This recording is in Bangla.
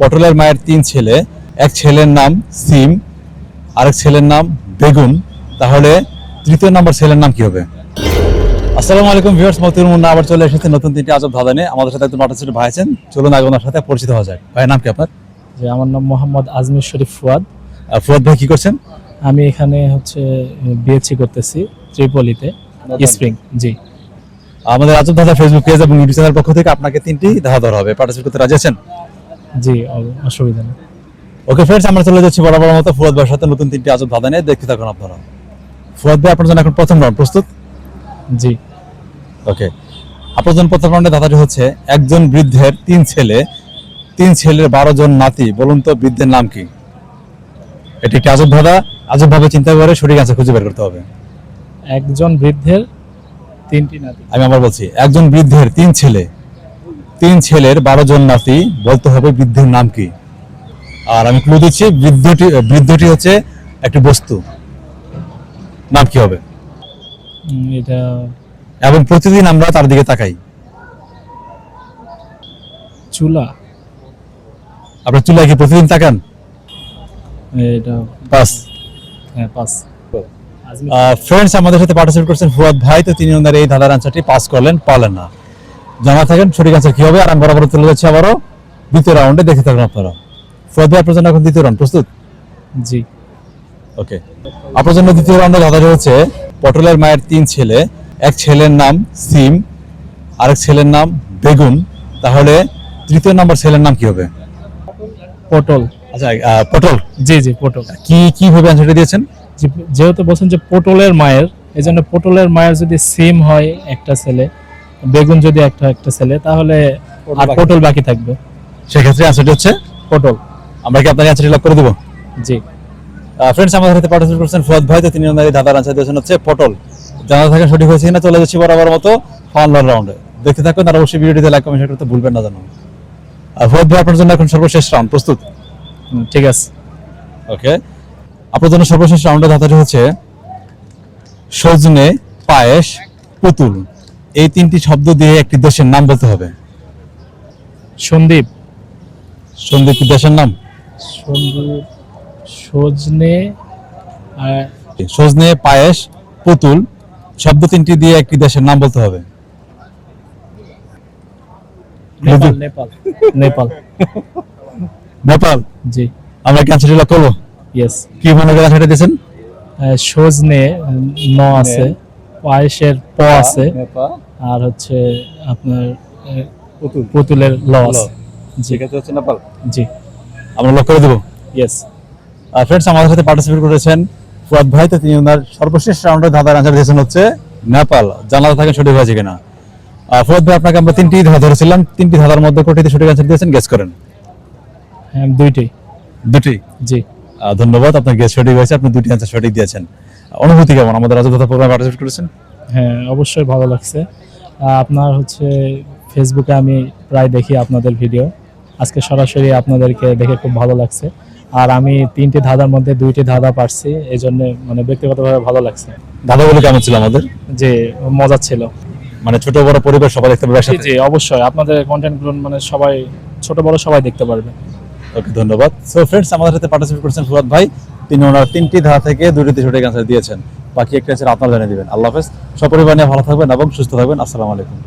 পটলের মায়ের তিন ছেলে এক ছেলের নাম সিম আরেক ছেলের নাম বেগুন। তাহলে তৃতীয় নম্বর ছেলের নাম কি হবে? আসসালামু আলাইকুম ভিউয়ার্স মতিউর মুন্না আবার চলে এসেছে নতুন তিনটি আজব ধাঁধা নিয়ে আমাদের সাথে একজন নটা ভাই আছেন। চলুন আগে ওনার সাথে পরিচিত হওয়া যাক। ভাইয়ের নাম কি আপনার? যে আমার নাম মোহাম্মদ আজমির শরীফ ফুয়াদ। ফুয়াদ ভাই কি করছেন? আমি এখানে হচ্ছে বিএসসি করতেছি ত্রিপলিতে স্প্রিং জি। আমাদের আজব ধাঁধা ফেসবুক পেজ এবং ইউটিউব চ্যানেল পক্ষ থেকে আপনাকে তিনটি ধাঁধা ধরা হবে। পার্টিসিপেট করতে রাজি আছেন? জি অসুবিধা নেই। ওকে ফ্রেন্ডস আমরা চলে যাচ্ছি বরাবর মতো ফুয়াদ ভাইয়ের সাথে নতুন তিনটি আজব ধাঁধা নিয়ে। দেখতে থাকুন আপনারা। ফুয়াদ ভাই আপনার জন্য এখন প্রথম রাউন্ড প্রস্তুত? জি। ওকে। আপনার জন্য প্রথম রাউন্ডে ধাঁধাটি হচ্ছে একজন বৃদ্ধের তিন ছেলে তিন ছেলের বারো জন নাতি। বলুন তো বৃদ্ধের নাম কি? এটি একটি আজব ধাঁধা। আজব ভাবে চিন্তা করে সঠিক আনসার খুঁজে বের করতে হবে। একজন বৃদ্ধের তিনটি নাতি। আমি আবার বলছি একজন বৃদ্ধের তিন ছেলে তিন ছেলের বারো জন নাতি বলতে হবে বৃদ্ধের নাম কি? আর আমি ক্লু দিচ্ছি বৃদ্ধটি বৃদ্ধটি হচ্ছে একটি বস্তু। নাম কি হবে? এটা এবং প্রতিদিন আমরা তার দিকে তাকাই। চুলা। আপনার চুলায় কি প্রতিদিন তাকান? এটা বাস হ্যাঁ পাস। ফ্রেন্ডস আমাদের সাথে পার্টিসিপেট করছেন ফুয়াদ ভাই তো তিনি ওনার এই ধাঁধার আনসারটি পাস করলেন পারলেন না। জানা থাকেন সঠিক আনসার কি হবে? আর আমি বরাবর চলে যাচ্ছি আবারও। দ্বিতীয় রাউন্ডে দেখে থাকুন আপনারা। ফুয়াদ ভাই আপনার জন্য এখন দ্বিতীয় রাউন্ড প্রস্তুত? জি। ওকে আপনার জন্য দ্বিতীয় রাউন্ডে ধাঁধাটি হচ্ছে পটলের মায়ের তিন ছেলে এক ছেলের নাম সিম আরেক ছেলের নাম বেগুন। তাহলে তৃতীয় নম্বর ছেলের নাম কি হবে? পটল। আচ্ছা পটল। জি জি পটল। কি কি ভাবে আনসারটি দিয়েছেন? যেহেতু বলছেন যে পটলের মায়ের এই জন্য পটলের মায়ের যদি সিম হয় একটা ছেলে বেগুন যদি একটা একটা ছেলে তাহলে আর পটল বাকি থাকবে। সেক্ষেত্রে আনসারটি হচ্ছে পটল। আমরা কি আপনার আনসারটি লক করে দেবো? জি। ফ্রেন্ডস আমাদের সাথে পার্টিসিপেট করছেন ফুয়াদ ভাই তো তিনি ওনার ধাঁধার আনসার দিয়েছেন হচ্ছে পটল। জানা থাকা সঠিক হয়েছে কিনা চলে যাচ্ছি বরাবর মতো ফাইনাল রাউন্ডে দেখতে থাকুন আর অবশ্যই ভিডিওটিতে লাইক কমেন্ট করতে ভুলবেন না জানো আর ফুয়াদ ভাই আপনার জন্য এখন সর্বশেষ রাউন্ড প্রস্তুত? ঠিক আছে। ওকে। আপনার জন্য সর্বশেষ রাউন্ডের ধাঁধাটি হচ্ছে সজনে পায়েস পুতুল। এই তিনটি শব্দ দিয়ে একটি দেশের নাম বলতে হবে। সন্দীপ। সন্দীপ কি দেশের নাম? সন্দীপ সজনে সজনে পায়েস পুতুল শব্দ তিনটি দিয়ে একটি দেশের নাম বলতে হবে। নেপাল নেপাল। নেপাল। নেপাল? জি। আমরা ক্যান্সারটি লক করব? ইয়েস কি মনে করে সেটা দিয়েছেন? সজনে ন আছে। পায়েসের প আছে আর হচ্ছে আপনার পুতুলের ল আছে। জি। হচ্ছে নেপাল। জি। আমরা লক করে দেবো? ইয়েস আর ফ্রেন্ডস আমাদের সাথে পার্টিসিপেট করেছেন ফুয়াদ ভাই তো তিনি ওনার সর্বশেষ রাউন্ডের ধাঁধার আনসার দিয়েছেন হচ্ছে নেপাল। জানা থাকে সঠিক হয়েছে কিনা। ফুয়াদ ভাই আপনাকে আমরা তিনটি ধাঁধা ধরেছিলাম। তিনটি ধাঁধার মধ্যে কোটিতে সঠিক আনসার দিয়েছেন গেস করেন। হ্যাঁ দুইটাই দুটি? জি। ধন্যবাদ আপনার গেস সঠিক হয়েছে আপনি দুটি আনসার সঠিক দিয়েছেন। অনুভূতি কেমন? আমাদের রাজকথা প্রোগ্রামে পার্টিসিপেট করেছেন? হ্যাঁ অবশ্যই ভালো লাগছে। আপনার হচ্ছে ফেসবুকে আমি প্রায় দেখি আপনাদের ভিডিও আজকে সরাসরি আপনাদেরকে দেখে খুব ভালো লাগছে। আর আমি তিনটি ধাঁধার মধ্যে দুইটি ধাঁধা পারছি এই জন্য মানে ব্যক্তিগতভাবে ভালো লাগছে। ধাঁধাগুলো কেমন ছিল আমাদের? যে মজা ছিল। মানে ছোট বড় পরিবার সবাই দেখতে পাবে জি অবশ্যই। আপনাদের কন্টেন্টগুলো মানে সবাই ছোট বড় সবাই দেখতে পারবে। ওকে ধন্যবাদ। সো ফ্রেন্ডস আমাদের সাথে পার্টিসিপেট করেছেন ফুয়াদ ভাই। তিনি ওনার তিনটি ধারা থেকে দুটিতে সঠিক ক্যান্সার দিয়েছেন। বাকি একটা আছে আপনারা জানিয়ে দেবেন আল্লাহ হাফেজ, সপরিবার নিয়ে ভালো থাকবেন এবং সুস্থ থাকবেন। আসসালামু আলাইকুম।